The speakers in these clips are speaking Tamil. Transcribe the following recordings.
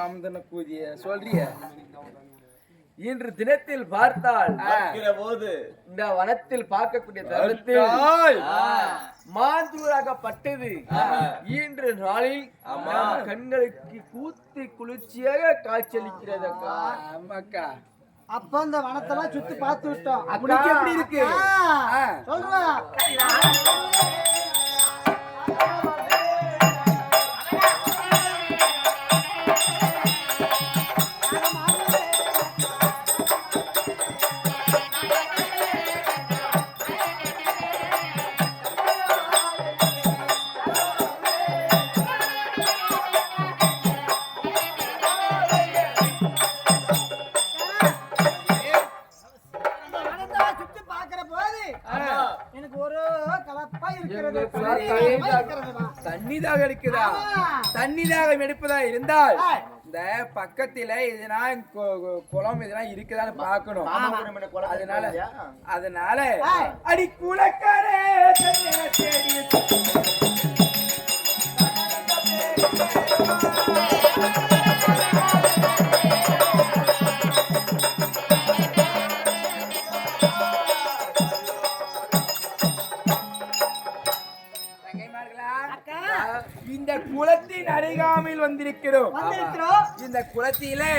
அமுதன கூதிய சொல்றிய? இன்று தினத்தில் பார்த்தால் பார்க்கிற போது. இந்த வனத்தில் பார்க்கக்கூடிய தருணத்தில் மாந்தூராகப்பட்டது இன்று நாளில் நம் கண்களுக்கு கூத்தி குளிர்ச்சியாக காட்சியளிக்கிறது அக்கா. ஆமாக்கா. அப்ப அந்த வனத்தெல்லாம் சுத்தி பார்த்து விட்டோம். எப்படி இருக்கு? ஆ, தண்ணிதாக இருக்குதா ஆமா. தண்ணி தாகம் எடுப்பதா இருந்தால். இந்த பக்கத்துல எதுனா குளம் எதுனா இருக்குதான்னு பார்க்கணும் அதனால அதனால. அடி குளக்கரே குளத்தின் அருகாமையில் வந்திருக்கிறோம். இந்த குளத்திலே.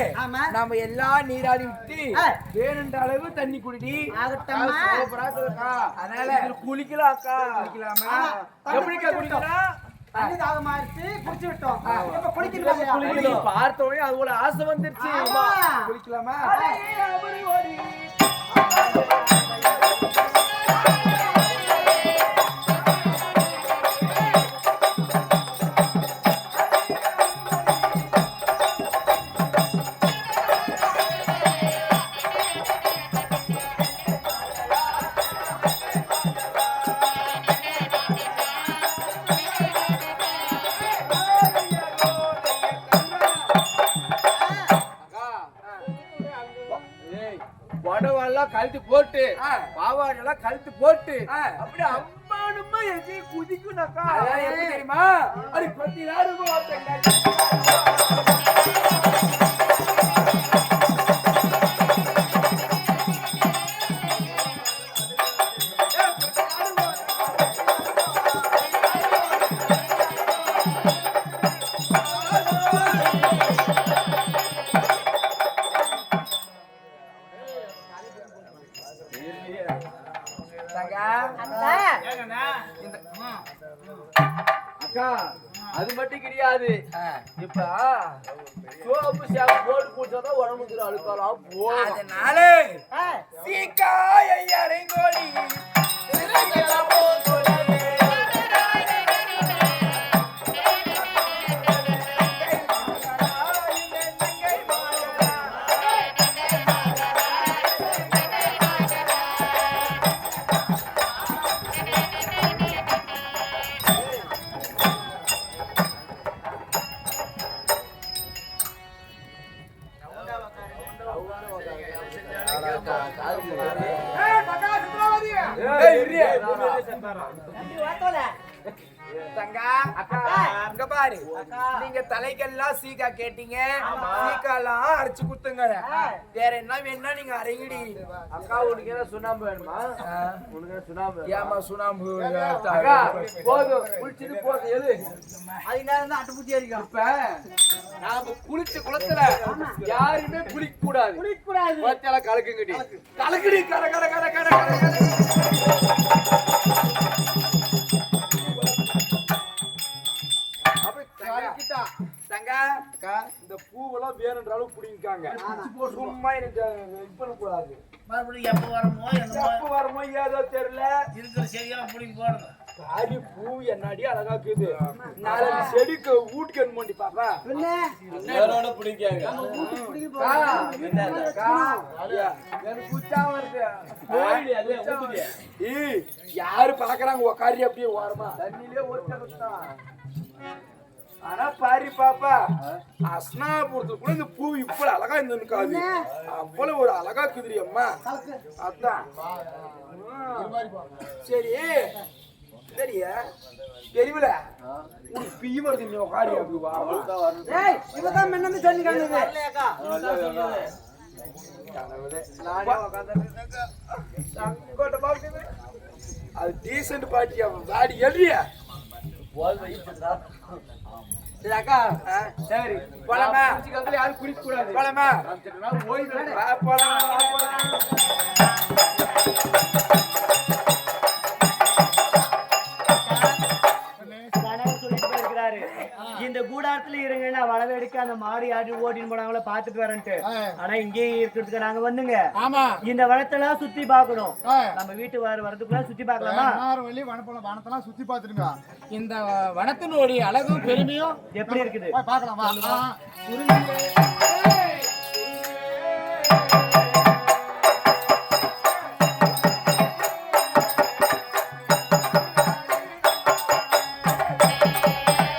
நாம எல்லாம் நீராடி விட்டு. வேணுன்ற அளவு தண்ணி இருக்குக்கா. அதனால குளிக்கலாம் அக்கா. குளிக்கலாமா. எப்படிக்கா குளிக்கலாம் தண்ணி குடிச்சு விட்டோம். இப்ப குளிக்கணும் பார்த்த உடனே அது ஒரு ஆசை வந்துருச்சு. குளிக்கலாமா? புடவெல்லாம் கழட்டி போட்டு பாவாடெல்லாம் கழட்டி போட்டு அப்படியே அம்மானுமா அதான் எப்படி தெரியுமா? அது கொஞ்ச நேரம் கிடையாது இப்ப சோப்பு சேப்பு போட்டு குடிச்சாதான் உடம்புக்கு அழுக்கலாம் போதும் அதனால. சீக்காய் ஐயரைங்கோடி ஏய், இரு. தண்ணி வாத்தோல. தங்கா அக்கா அங்க பாரு. நீங்க தலைக்கெல்லாம் சீக்கா கேட்டீங்க. சீக்காலாம் அரைச்சு குத்துங்க வேற என்ன வேணும்னா நீங்க அரைங்கடி. அக்கா உனக்கு என்ன சுண்ணாம்பு வேணுமா? உனக்கு சுண்ணாம்பு ஏமா சுண்ணாம்பு போதும். குளிச்சுட்டு போதும். எது? அதுக்கு நேரம் தான் அட்டுப்பூச்சி அடிக்கும். இப்ப நாம குளிச்ச குளத்துல யாருமே குளிக்க கூடாது குளிக்கக்கூடாது. வச்சால கலக்குங்கடி. கலக்குடி. கர கர கர கர கர. இந்த பூவெல்லாம் வேணுன்ற அளவு புடிங்காங்க சும்மா எனக்கு இது பண்ணக்கூடாது. மறுபடியும் எப்ப வரமோ என்னமோ எப்ப வருமோ ஏதோ தெரியல. இருக்கிற செடியெல்லாம் பிடிங்கி போடுங்க. காடி பூ என்னடி அழகா இருக்குது. நாளைக்கு செடிக்கு வீட்டுக்கு பண்ணி பாப்பா. வேரோட பிடிக்காங்க யாரு பாக்குறாங்க உக்காரி அப்படியே ஓரமா. தண்ணிலே ஒருத்தான் ஆனா பாரு பாப்பா அஸ்னாபுரத்துக்கு கூட இந்த பூ இப்படி அழகா இந்த இருக்காது அவ்வளவு ஒரு அழகா குதிரி அம்மா. அதான். சரி. சரியா தெரியல உனக்கு பீ வருது நீ உட்காரு இவதான் முன்ன சொல்லி காணுது கனவுலே. சங்கோட்ட பாக்குது. அது டீசென்ட் பார்ட்டி அவன் வாடி எழுறியா சரி அக்கா சரி. போலாமா? யாரும் குடிக்க கூடாது போலாமா போலாம்? மாடு யாரு ஓட்டின்னு போனாங்களோ பாத்துட்டு வரேன்ட்டு. ஆனா இங்கேயே இருக்கிறதுக்கு நாங்க வந்துங்க. ஆமா. இந்த வளத்தெல்லாம் சுத்தி பார்க்கணும். ஆ. நம்ம வீட்டு வர வரதுக்குள்ள சுத்தி பார்க்கலாமா? பதினாறு வழி வனப்பழம் வனத்தெல்லாம் சுத்தி பார்த்துருங்க இந்த வனத்தினுடைய அழகும் பெருமையும் எப்படி இருக்குது? போய்